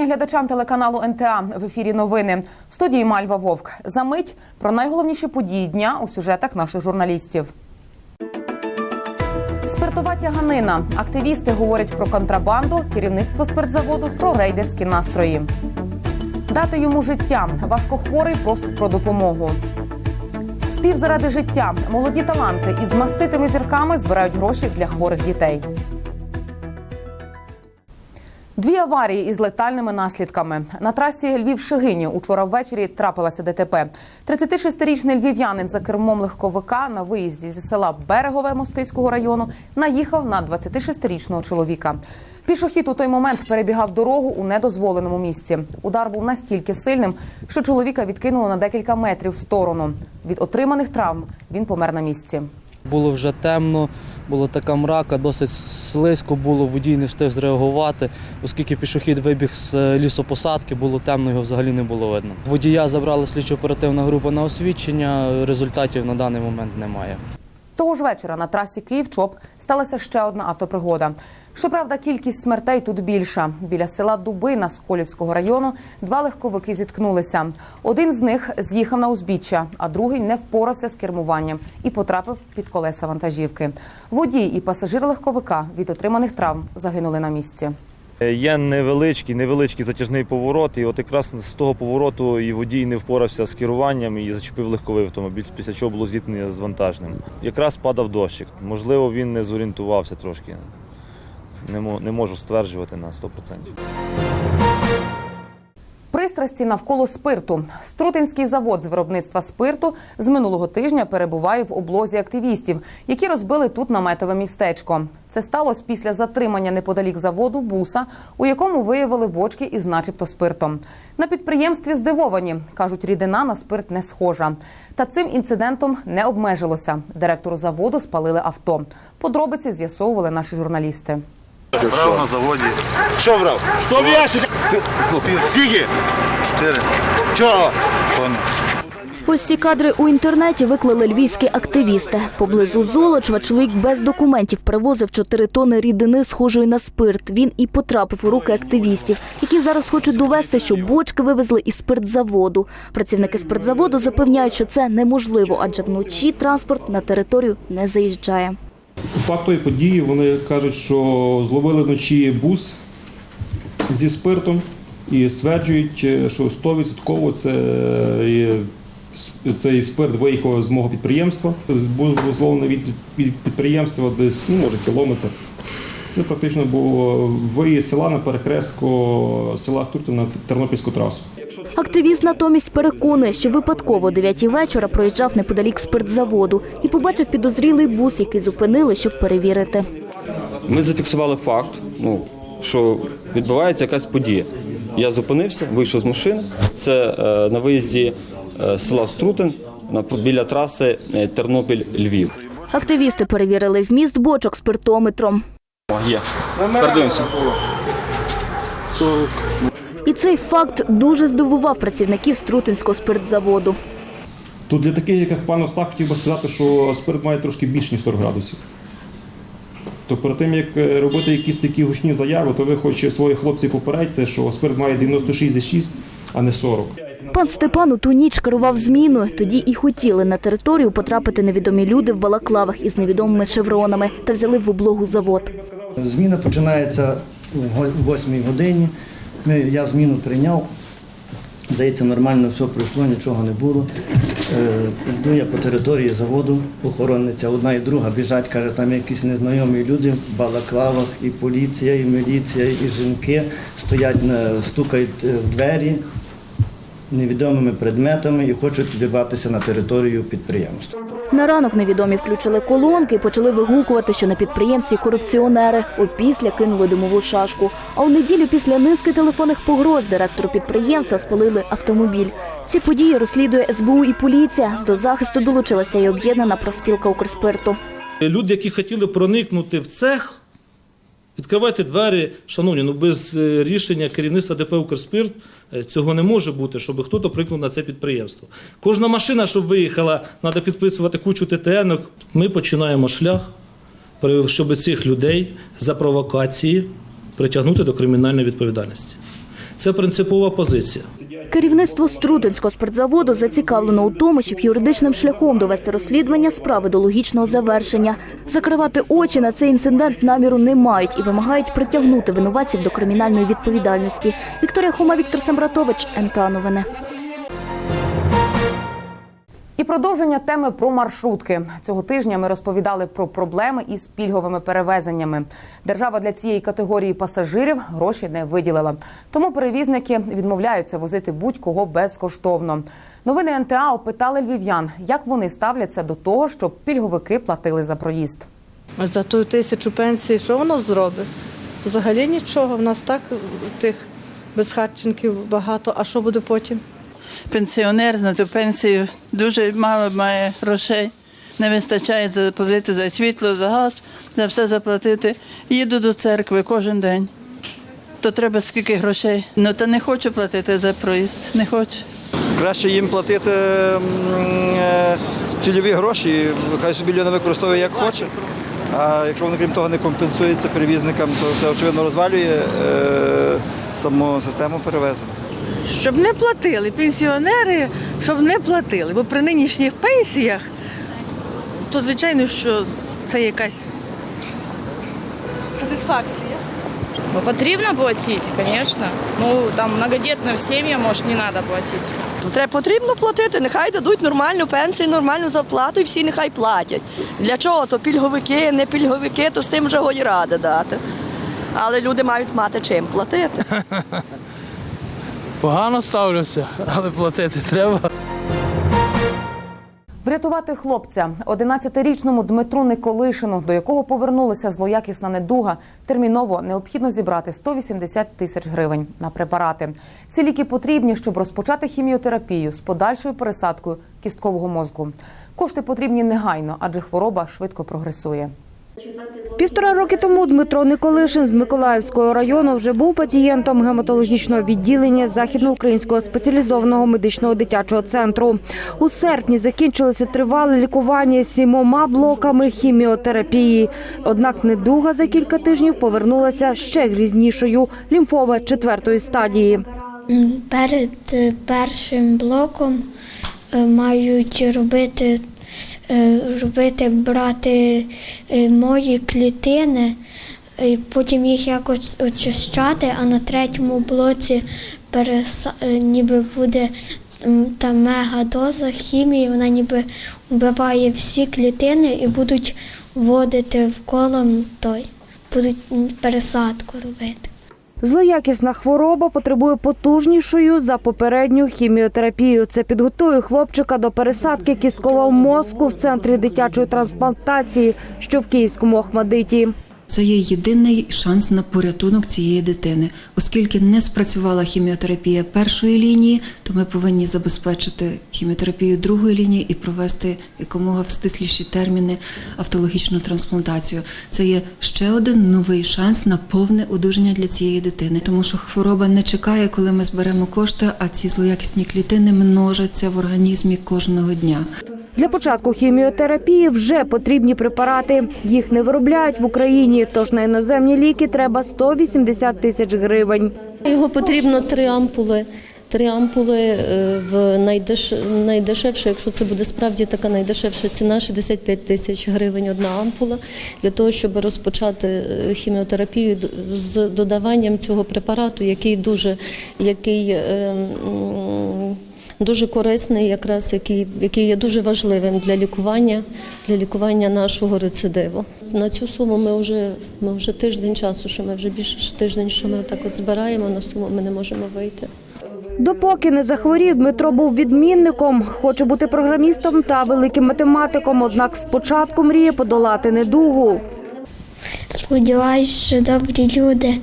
вітання глядачам телеканалу НТА в ефірі новини в студії Мальва Вовк. За мить про найголовніші події дня у сюжетах наших журналістів. Спиртова тяганина. Активісти говорять про контрабанду, керівництво спиртзаводу про рейдерські настрої. Дати йому життя. Важкохворий просить про допомогу. Спів заради життя. Молоді таланти із маститими зірками збирають гроші для хворих дітей. Дві аварії із летальними наслідками на трасі Львів-Шигині учора ввечері трапилася ДТП. 36-річний львів'янин за кермом легковика на виїзді зі села Берегове Мостиського району наїхав на 26-річного чоловіка. Пішохід у той момент перебігав дорогу у недозволеному місці. Удар був настільки сильним, що чоловіка відкинуло на декілька метрів в сторону. Від отриманих травм він помер на місці. Було вже темно, була така мрака, досить слизько було, водій не встиг зреагувати, оскільки пішохід вибіг з е, лісопосадки, було темно, його взагалі не було видно. Водія забрала слідчо-оперативна група на освідчення, результатів на даний момент немає. Того ж вечора на трасі Київ-Чоп сталася ще одна автопригода. Щоправда, кількість смертей тут більша. Біля села Дубина з Колівського району два легковики зіткнулися. Один з них з'їхав на узбіччя, а другий не впорався з кермуванням і потрапив під колеса вантажівки. Водій і пасажир легковика від отриманих травм загинули на місці. Є невеличкий, невеличкий затяжний поворот, і от якраз з того повороту і водій не впорався з керуванням і зачепив легковий автомобіль, після чого було зіткнення з вантажним. Якраз падав дощик. Можливо, він не зорієнтувався трошки. Не, можу стверджувати на 100%. Пристрасті навколо спирту. Струтинський завод з виробництва спирту з минулого тижня перебуває в облозі активістів, які розбили тут наметове містечко. Це сталося після затримання неподалік заводу буса, у якому виявили бочки із начебто спиртом. На підприємстві здивовані кажуть, рідина на спирт не схожа. Та цим інцидентом не обмежилося. Директору заводу спалили авто. Подробиці з'ясовували наші журналісти. Брав на заводі. Що брав? Що в? Скільки? Чотири. Чого? Ось ці кадри у інтернеті виклали львівські активісти. Поблизу Золочева чоловік без документів привозив 4 тони рідини, схожої на спирт. Він і потрапив у руки активістів, які зараз хочуть довести, що бочки вивезли із спиртзаводу. Працівники спиртзаводу запевняють, що це неможливо, адже вночі транспорт на територію не заїжджає. Факт тої події вони кажуть, що зловили вночі бус зі спиртом і стверджують, е, що 100% це цей спирт виїхав з мого підприємства. Був зловлений від підприємства десь, ну, може, кілометр. Це практично був виїзд села на перехрестку села Стуртин на Тернопільську трасу. Активіст натомість переконує, що випадково о 9 вечора проїжджав неподалік спиртзаводу і побачив підозрілий бус, який зупинили, щоб перевірити. Ми зафіксували факт, ну, що відбувається якась подія. Я зупинився, вийшов з машини. Це е, на виїзді е, села Струтин на, біля траси е, Тернопіль-Львів. Активісти перевірили вміст бочок спиртометром. О, є. Передивимося. І цей факт дуже здивував працівників Струтинського спиртзаводу. Тут для таких, як пан Остап, хотів би сказати, що спирт має трошки більш ніж 40 градусів. То перед тим, як е, робити якісь такі гучні заяви, то ви хоч своїх хлопців попередьте, що спирт має 96,6, а не 40. Пан Степан у ту ніч керував зміною. Тоді і хотіли на територію потрапити невідомі люди в балаклавах із невідомими шевронами та взяли в облогу завод. Зміна починається о 8 годині. Я зміну прийняв. Здається, нормально все пройшло, нічого не було. Е, йду я по території заводу, охоронниця одна і друга біжать, каже, там якісь незнайомі люди в балаклавах, і поліція, і міліція, і жінки стоять, стукають е, в двері невідомими предметами і хочуть вдиватися на територію підприємства. На ранок невідомі включили колонки і почали вигукувати, що на підприємстві корупціонери. Опісля кинули димову шашку. А у неділю після низки телефонних погроз директору підприємства спалили автомобіль. Ці події розслідує СБУ і поліція. До захисту долучилася і об'єднана профспілка Укрспирту. Люди, які хотіли проникнути в цех, відкривайте двері, шановні, ну без е, рішення керівництва ДП «Укрспирт» цього не може бути, щоб хтось прикнув на це підприємство. Кожна машина, щоб виїхала, треба підписувати кучу ТТН. Ми починаємо шлях, щоб цих людей за провокації притягнути до кримінальної відповідальності. Це принципова позиція. Керівництво Струтинського спиртзаводу зацікавлено у тому, щоб юридичним шляхом довести розслідування справи до логічного завершення. Закривати очі на цей інцидент наміру не мають і вимагають притягнути винуватців до кримінальної відповідальності. Вікторія Хома, Віктор Сембратович, Новини. І продовження теми про маршрутки. Цього тижня ми розповідали про проблеми із пільговими перевезеннями. Держава для цієї категорії пасажирів гроші не виділила. Тому перевізники відмовляються возити будь-кого безкоштовно. Новини НТА опитали львів'ян, як вони ставляться до того, щоб пільговики платили за проїзд. За ту тисячу пенсій, що воно зробить? Взагалі нічого. В нас так тих безхатченків багато. А що буде потім? Пенсіонер на пенсію дуже мало має грошей. Не вистачає заплатити за світло, за газ, за все заплатити. Їду до церкви кожен день. То треба скільки грошей. Ну та не хочу платити за проїзд. Не хочу. Краще їм платити е, цільові гроші, хай собі людина використовує як хоче. А якщо вони крім того не компенсуються перевізникам, то це очевидно розвалює е, саму систему перевезень. Щоб не платили пенсіонери, щоб не платили. Бо при нинішніх пенсіях, то звичайно, що це якась сатисфакція. Ну, потрібно платити, звісно. Ну, там многодітним сім'ям, може, не треба платити. Треба потрібно платити, нехай дадуть нормальну пенсію, нормальну зарплату і всі нехай платять. Для чого? То пільговики, не пільговики, то з тим вже годі ради дати. Але люди мають мати чим платити. Погано ставлюся, але платити треба. Врятувати хлопця 11-річному Дмитру Николишину, до якого повернулася злоякісна недуга, терміново необхідно зібрати 180 тисяч гривень на препарати. Ці ліки потрібні, щоб розпочати хіміотерапію з подальшою пересадкою кісткового мозку. Кошти потрібні негайно, адже хвороба швидко прогресує. Півтора роки тому Дмитро Николишин з Миколаївського району вже був пацієнтом гематологічного відділення Західноукраїнського спеціалізованого медичного дитячого центру. У серпні закінчилося тривале лікування сімома блоками хіміотерапії. Однак недуга за кілька тижнів повернулася ще грізнішою – лімфома четвертої стадії. Перед е, першим блоком е, мають робити, робити брати е, мої клітини, і потім їх якось очищати, а на третьому блоці переса... е, ніби буде та мегадоза хімії, вона ніби вбиває всі клітини і будуть вводити в колом той, будуть пересадку робити. Злоякісна хвороба потребує потужнішою за попередню хіміотерапію. Це підготує хлопчика до пересадки кісткового мозку в центрі дитячої трансплантації, що в Київському Охмадиті. Це є єдиний шанс на порятунок цієї дитини. Оскільки не спрацювала хіміотерапія першої лінії, то ми повинні забезпечити хіміотерапію другої лінії і провести якомога в стисліші терміни автологічну трансплантацію. Це є ще один новий шанс на повне одужання для цієї дитини, тому що хвороба не чекає, коли ми зберемо кошти, а ці злоякісні клітини множаться в організмі кожного дня. Для початку хіміотерапії вже потрібні препарати. Їх не виробляють в Україні, тож на іноземні ліки треба 180 тисяч гривень. Його потрібно три ампули. Три ампули е, в найдеш... найдешевше, якщо це буде справді така найдешевша ціна, 65 тисяч гривень одна ампула, для того, щоб розпочати е, хіміотерапію з додаванням цього препарату, який дуже, який, е, дуже корисний, якраз який, який є дуже важливим для лікування, для лікування нашого рецидиву. На цю суму ми вже, ми вже тиждень часу, що ми вже більше тиждень, що ми так от збираємо, на суму ми не можемо вийти. Допоки не захворів, Дмитро був відмінником, хоче бути програмістом та великим математиком. Однак спочатку мріє подолати недугу. Сподіваюсь, що добрі люди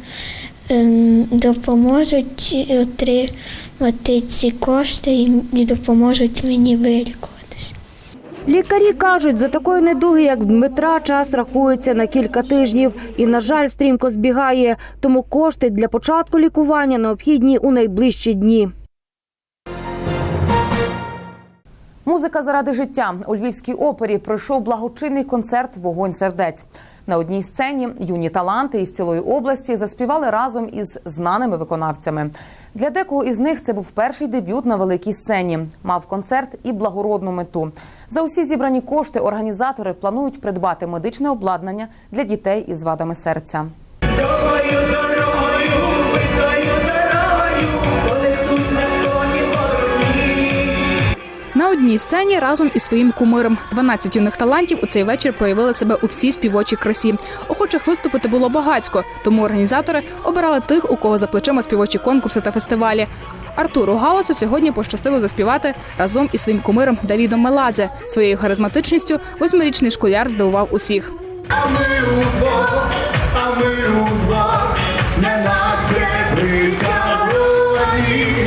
допоможуть отримати ці кошти і- допоможуть мені вилікуватися. Лікарі кажуть, за такої недуги, як в Дмитра, час рахується на кілька тижнів і, на жаль, стрімко збігає. Тому кошти для початку лікування необхідні у найближчі дні. Музика заради життя у Львівській опері пройшов благочинний концерт Вогонь сердець. На одній сцені юні таланти із цілої області заспівали разом із знаними виконавцями. Для декого із них це був перший дебют на великій сцені. Мав концерт і благородну мету. За усі зібрані кошти організатори планують придбати медичне обладнання для дітей із вадами серця. Одній сцені разом із своїм кумиром 12 юних талантів у цей вечір проявили себе у всій співочій красі. Охочих виступити було багатько, тому організатори обирали тих, у кого за плечима співочі конкурси та фестивалі. Артуру Галасу сьогодні пощастило заспівати разом із своїм кумиром Давідом Меладзе. Своєю харизматичністю восьмирічний школяр здивував усіх. А ми удвох, а ми удвох, не наче.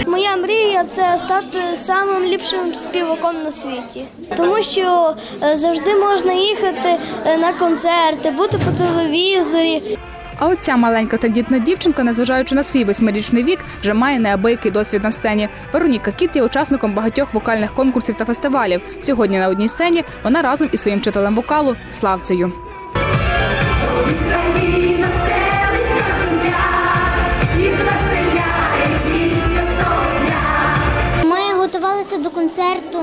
Моя мрія це стати самим ліпшим співаком на світі, тому що е, завжди можна їхати е, на концерти, бути по телевізорі. А от ця маленька тендітна дівчинка, незважаючи на свій восьмирічний вік, вже має неабиякий досвід на сцені. Вероніка Кіт є учасником багатьох вокальних конкурсів та фестивалів. Сьогодні на одній сцені вона разом із своїм вчителем вокалу Славцею. Концерту.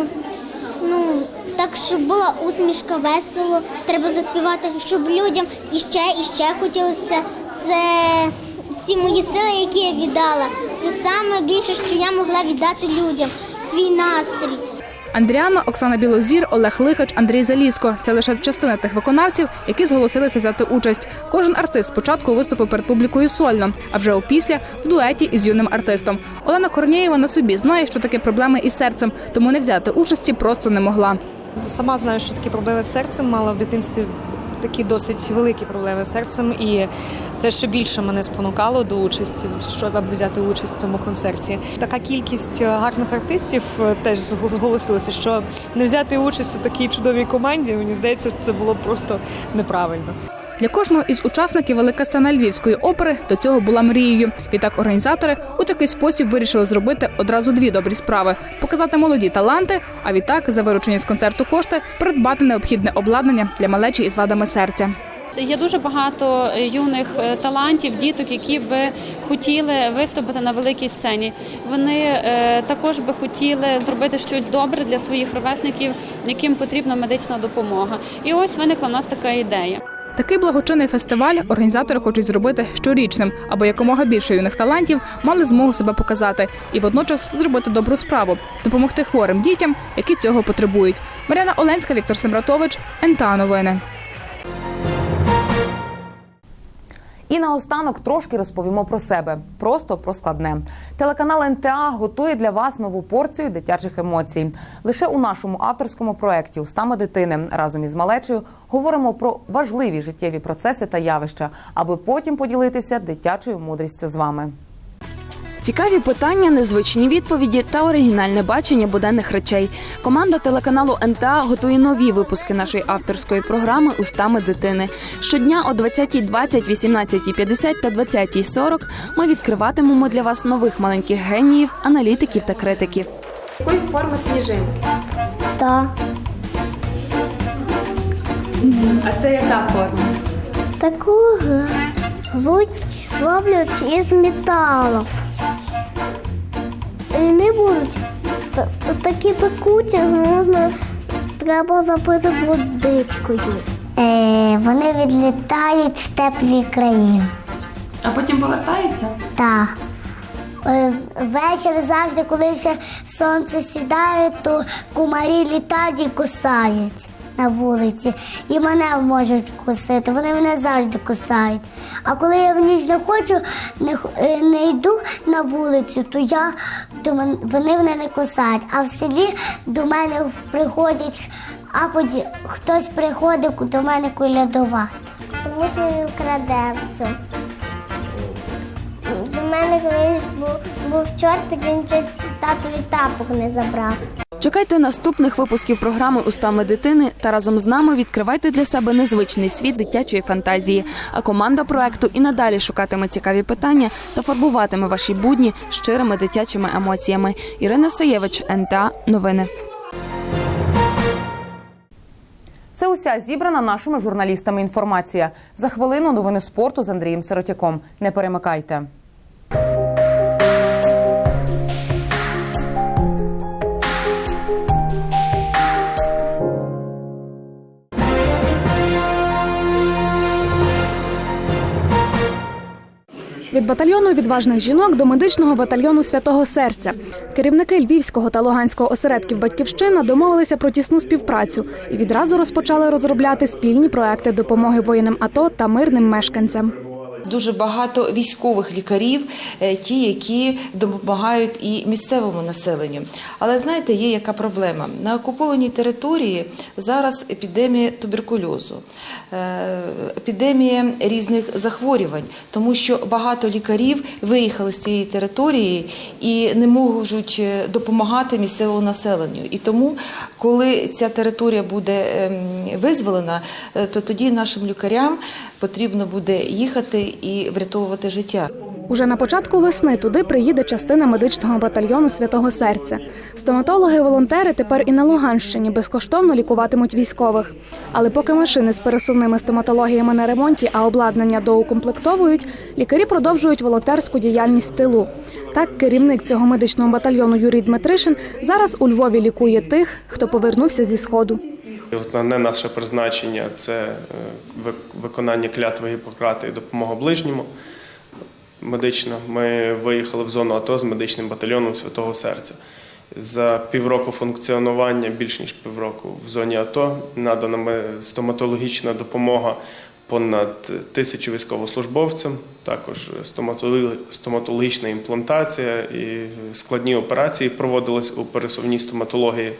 Ну так, щоб була усмішка, весело. Треба заспівати, щоб людям іще і ще хотілося. Це всі мої сили, які я віддала. Це саме більше, що я могла віддати людям. Свій настрій. Андріана, Оксана Білозір, Олег Лихач, Андрій Заліско це лише частина тих виконавців, які зголосилися взяти участь. Кожен артист спочатку виступив перед публікою сольно, а вже опісля в дуеті із юним артистом. Олена Корнієва на собі знає, що таке проблеми із серцем, тому не взяти участі просто не могла. Сама знаю, що такі проблеми з серцем мала в дитинстві. Такі досить великі проблеми з серцем, і це ще більше мене спонукало до участі, щоб взяти участь в цьому концерті. Така кількість гарних артистів е, теж зголосилася, що не взяти участь у такій чудовій команді, мені здається, це було просто неправильно. Для кожного із учасників велика сцена Львівської опери до цього була мрією. Відтак організатори у такий спосіб вирішили зробити одразу дві добрі справи: показати молоді таланти, а відтак за виручені з концерту кошти придбати необхідне обладнання для малечі із вадами серця. Є дуже багато юних е, талантів, діток, які би хотіли виступити на великій сцені. Вони е, також би хотіли зробити щось добре для своїх ровесників, яким потрібна медична допомога. І ось виникла в нас така ідея. Такий благочинний фестиваль організатори хочуть зробити щорічним, аби якомога більше юних талантів мали змогу себе показати і водночас зробити добру справу, допомогти хворим дітям, які цього потребують. Мар'яна Оленська, Віктор Семратович, НТА Новини. І наостанок трошки розповімо про себе, просто про складне. Телеканал НТА готує для вас нову порцію дитячих емоцій. Лише у нашому авторському проєкті Устами дитини разом із малечею говоримо про важливі життєві процеси та явища, аби потім поділитися дитячою мудрістю з вами. Цікаві питання, незвичні відповіді та оригінальне бачення буденних речей. Команда телеканалу НТА готує нові випуски нашої авторської програми Устами дитини. Щодня о 20.20, 18.50 та 20.40 ми відкриватимемо для вас нових маленьких геніїв, аналітиків та критиків. Якої форми сніжинки? Та А це яка форма? такого звуть роблять із металів. І не будуть такі пекуті, можна треба запити водичкою. Е, вони відлітають в теплі країни. А потім повертаються? Так. Е, Ввечері завжди, коли ще сонце сідає, то кумарі літають і кусають на вулиці. І мене можуть кусити. Вони мене завжди кусають. А коли я в ніч не хочу, не, е, не йду на вулицю, то я то вони мене не кусають. А в селі до мене приходять, а поді, хтось приходить до мене колядувати. Тому що він краде все. До мене колись був, був чортик, він чуть татові тапок не забрав. Чекайте наступних випусків програми Устами дитини та разом з нами відкривайте для себе незвичний світ дитячої фантазії. А команда проекту і надалі шукатиме цікаві питання та фарбуватиме ваші будні щирими дитячими емоціями. Ірина Саєвич, НТА Новини. Це уся зібрана нашими журналістами інформація. За хвилину новини спорту з Андрієм Сиротяком. Не перемикайте. Від батальйону відважних жінок до медичного батальйону святого серця керівники Львівського та Луганського осередків Батьківщина домовилися про тісну співпрацю і відразу розпочали розробляти спільні проекти допомоги воїнам АТО та мирним мешканцям. Дуже багато військових лікарів, е, ті, які допомагають і місцевому населенню. Але знаєте, є яка проблема на окупованій території зараз епідемія туберкульозу, е, епідемія різних захворювань, тому що багато лікарів виїхали з цієї території і не можуть е, допомагати місцевому населенню. І тому, коли ця територія буде ем, визволена, то тоді нашим лікарям потрібно буде їхати і врятовувати життя. Уже на початку весни туди приїде частина медичного батальйону святого серця. Стоматологи-волонтери тепер і на Луганщині безкоштовно лікуватимуть військових. Але поки машини з пересувними стоматологіями на ремонті, а обладнання доукомплектовують, лікарі продовжують волонтерську діяльність в тилу. Так, керівник цього медичного батальйону Юрій Дмитришин зараз у Львові лікує тих, хто повернувся зі сходу. І Основне наше призначення це е, виконання клятви Гіппократа і допомога ближньому. Медично ми виїхали в зону АТО з медичним батальйоном Святого Серця. За півроку функціонування, більш ніж півроку в зоні АТО, надана стоматологічна допомога понад тисячу військовослужбовцям, також стоматологі- стоматологічна імплантація і складні операції проводились у пересувній стоматології.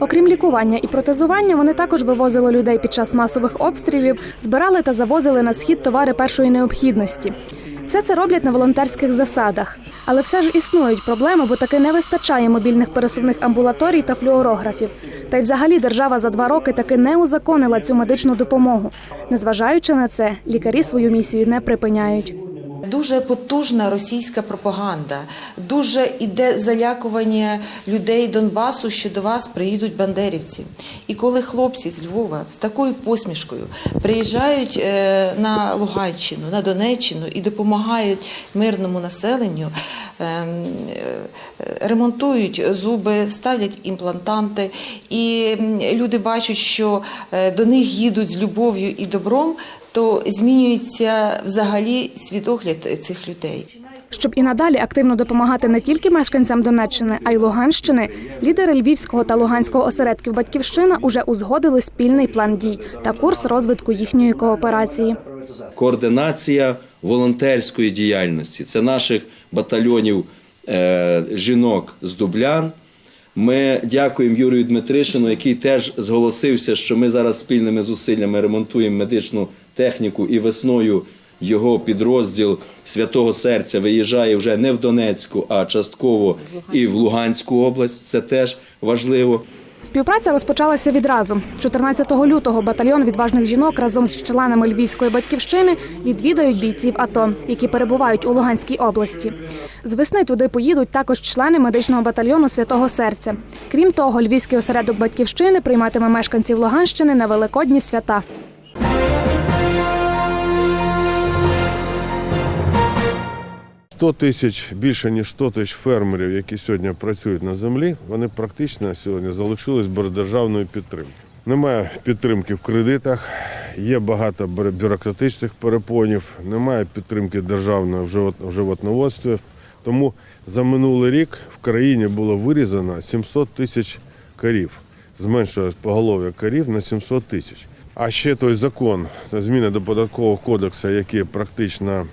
Окрім лікування і протезування, вони також вивозили людей під час масових обстрілів, збирали та завозили на схід товари першої необхідності. Все це роблять на волонтерських засадах. Але все ж існують проблеми, бо таки не вистачає мобільних пересувних амбулаторій та флюорографів. Та й взагалі держава за два роки таки не узаконила цю медичну допомогу. Незважаючи на це, лікарі свою місію не припиняють. Дуже потужна російська пропаганда, дуже іде залякування людей Донбасу, що до вас приїдуть бандерівці. І коли хлопці з Львова з такою посмішкою приїжджають е, на Луганщину, на Донеччину і допомагають мирному населенню, е, е, ремонтують зуби, ставлять імплантанти, і люди бачать, що е, до них їдуть з любов'ю і добром, то змінюється взагалі світогляд цих людей. Щоб і надалі активно допомагати не тільки мешканцям Донеччини, а й Луганщини, лідери Львівського та Луганського осередків Батьківщина уже узгодили спільний план дій та курс розвитку їхньої кооперації. координація волонтерської діяльності. Це наших батальйонів е, жінок з Дублян. Ми дякуємо Юрію Дмитришину, який теж зголосився, що ми зараз спільними зусиллями ремонтуємо медичну техніку і весною його підрозділ Святого Серця виїжджає вже не в Донецьку, а частково і в Луганську область. Це теж важливо. Співпраця розпочалася відразу. 14 лютого батальйон відважних жінок разом з членами Львівської батьківщини відвідають бійців АТО, які перебувають у Луганській області. З весни туди поїдуть також члени медичного батальйону Святого Серця. Крім того, Львівський осередок батьківщини прийматиме мешканців Луганщини на великодні свята. Сто тисяч більше ніж 100 тисяч фермерів, які сьогодні працюють на землі, вони практично сьогодні залишились без державної підтримки. Немає підтримки в кредитах, є багато бюрократичних перепонів, немає підтримки державної в животноводстві. Тому за минулий рік в країні було вирізано 700 тисяч корів. Зменшилось поголов'я корів на 700 тисяч. А ще той закон, зміни до податкового кодексу, які практично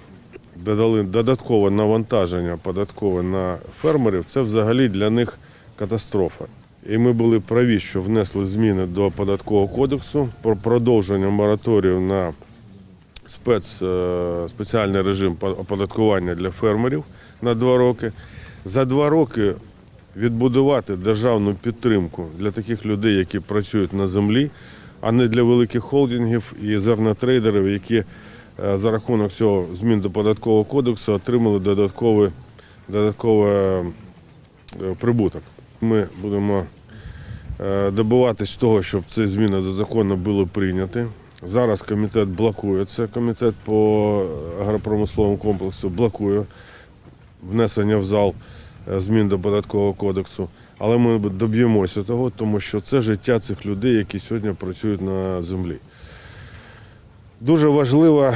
додали додаткове навантаження податкове на фермерів, це взагалі для них катастрофа. І ми були праві, що внесли зміни до податкового кодексу про продовження мораторію на спец, е, спеціальний режим оподаткування для фермерів на два роки. За два роки відбудувати державну підтримку для таких людей, які працюють на землі, а не для великих холдингів і зернотрейдерів, які за рахунок цього змін до податкового кодексу отримали додатковий, додатковий е, прибуток. Ми будемо е, добиватись того, щоб ці зміни до закону були прийняті. Зараз комітет блокує це. Комітет по агропромисловому комплексу блокує внесення в зал е, змін до податкового кодексу. Але ми доб'ємося того, тому що це життя цих людей, які сьогодні працюють на землі. Дуже важлива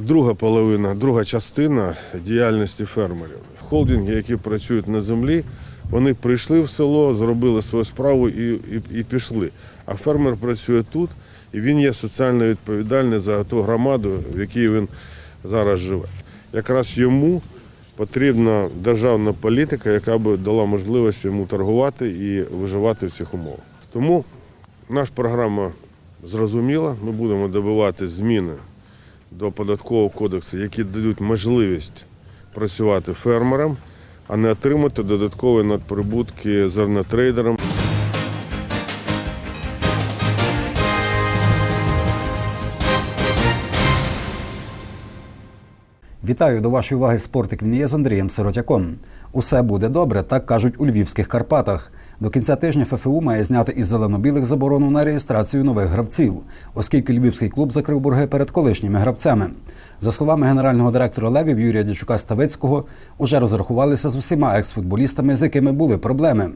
друга половина, друга частина діяльності фермерів. Холдинги, які працюють на землі, вони прийшли в село, зробили свою справу і, і, і пішли. А фермер працює тут, і він є соціально відповідальний за ту громаду, в якій він зараз живе. Якраз йому потрібна державна політика, яка би дала можливість йому торгувати і виживати в цих умовах. Тому наша програма зрозуміла. Ми будемо добивати зміни до податкового кодексу, які дадуть можливість працювати фермерам, а не отримати додаткові надприбутки зернотрейдерам. Вітаю до вашої уваги спортик він є з Андрієм Сиротяком. Усе буде добре, так кажуть у львівських Карпатах. До кінця тижня ФФУ має зняти із зелено-білих заборону на реєстрацію нових гравців, оскільки львівський клуб закрив борги перед колишніми гравцями. За словами генерального директора Левів Юрія Дячука Ставицького, уже розрахувалися з усіма екс-футболістами, з якими були проблеми.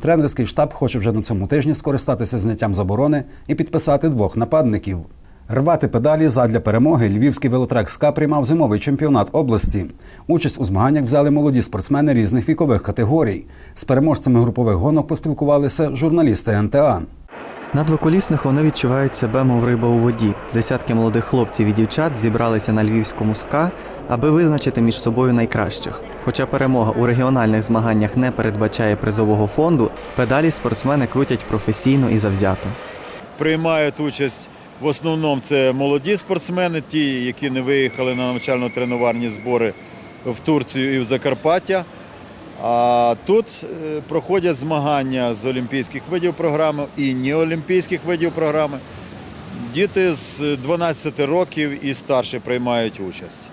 Тренерський штаб хоче вже на цьому тижні скористатися зняттям заборони і підписати двох нападників. Рвати педалі задля перемоги львівський велотрек СКА приймав зимовий чемпіонат області. Участь у змаганнях взяли молоді спортсмени різних вікових категорій. З переможцями групових гонок поспілкувалися журналісти НТА. На двоколісних вони відчувають себе, мов риба у воді. Десятки молодих хлопців і дівчат зібралися на львівському СКА, аби визначити між собою найкращих. Хоча перемога у регіональних змаганнях не передбачає призового фонду, педалі спортсмени крутять професійно і завзято. приймають участь в основному це молоді спортсмени, ті, які не виїхали на навчально-тренувальні збори в Турцію і в Закарпаття. А тут е, проходять змагання з олімпійських видів програми і неолімпійських видів програми. Діти з 12 років і старше приймають участь.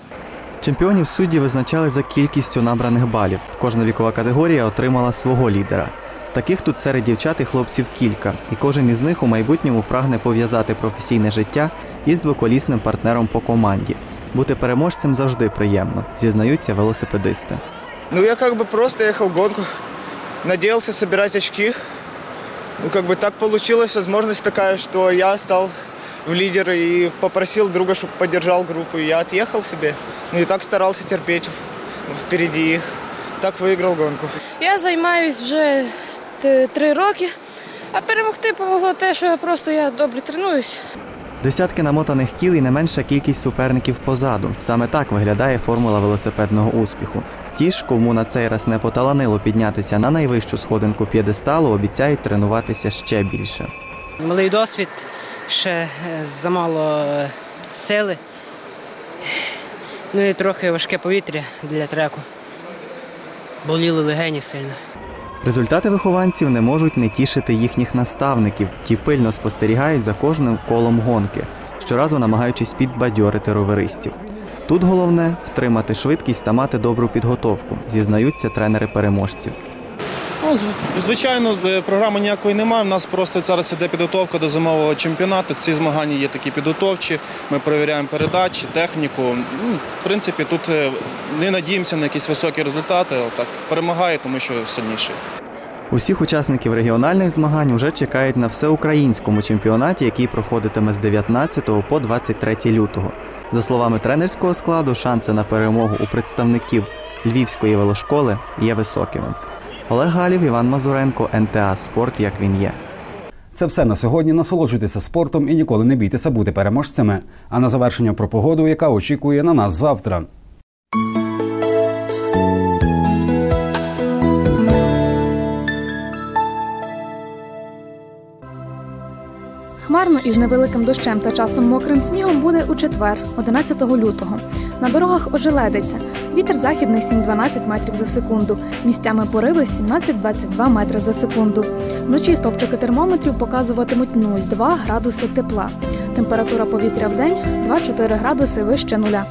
Чемпіонів судді визначали за кількістю набраних балів. Кожна вікова категорія отримала свого лідера. Таких тут серед дівчат і хлопців кілька, і кожен із них у майбутньому прагне пов'язати професійне життя із двоколісним партнером по команді. Бути переможцем завжди приємно, зізнаються велосипедисти. Ну, я как бы просто ехал гонку, надеялся собирать очки. Ну, как бы так получилось, возможность такая, что я стал в лидеры и попросил друга, чтобы поддержал группу, и я отъехал себе. Ну и так старался терпеть в- впереди их. Так выиграл гонку. Я займаюсь вже т- три роки, а перемогти помогло те, що просто я добре тренуюсь. Десятки намотаних кіл і не менша кількість суперників позаду. Саме так виглядає формула велосипедного успіху. Ті ж, кому на цей раз не поталанило піднятися на найвищу сходинку п'єдесталу, обіцяють тренуватися ще більше. Малий досвід, ще е, замало е, сили. Ну і трохи важке повітря для треку. Боліли легені сильно. Результати вихованців не можуть не тішити їхніх наставників. Ті пильно спостерігають за кожним колом гонки, щоразу намагаючись підбадьорити роверистів. Тут головне втримати швидкість та мати добру підготовку, зізнаються тренери переможців. Ну, зв- звичайно, е, програми ніякої немає. У нас просто зараз іде підготовка до зимового чемпіонату. Ці змагання є такі підготовчі. Ми перевіряємо передачі, техніку. Ну, в принципі, тут е, не надіємося на якісь високі результати. Отак перемагає, тому що сильніший. Усіх учасників регіональних змагань уже чекають на всеукраїнському чемпіонаті, який проходитиме з 19 по 23 лютого. За словами тренерського складу, шанси на перемогу у представників Львівської велошколи є високими. Олег Галів, Іван Мазуренко, НТА Спорт як він є. Це все на сьогодні. Насолоджуйтеся спортом і ніколи не бійтеся бути переможцями. А на завершення про погоду, яка очікує на нас завтра. Хмарно із невеликим дощем та часом мокрим снігом буде у четвер, 11 лютого. На дорогах ожеледиться. Вітер західний 7-12 метрів за секунду. Місцями пориви 17-22 метри за секунду. Вночі стопчики термометрів показуватимуть 0,2 градуси тепла. Температура повітря в день 2-4 градуси вище нуля.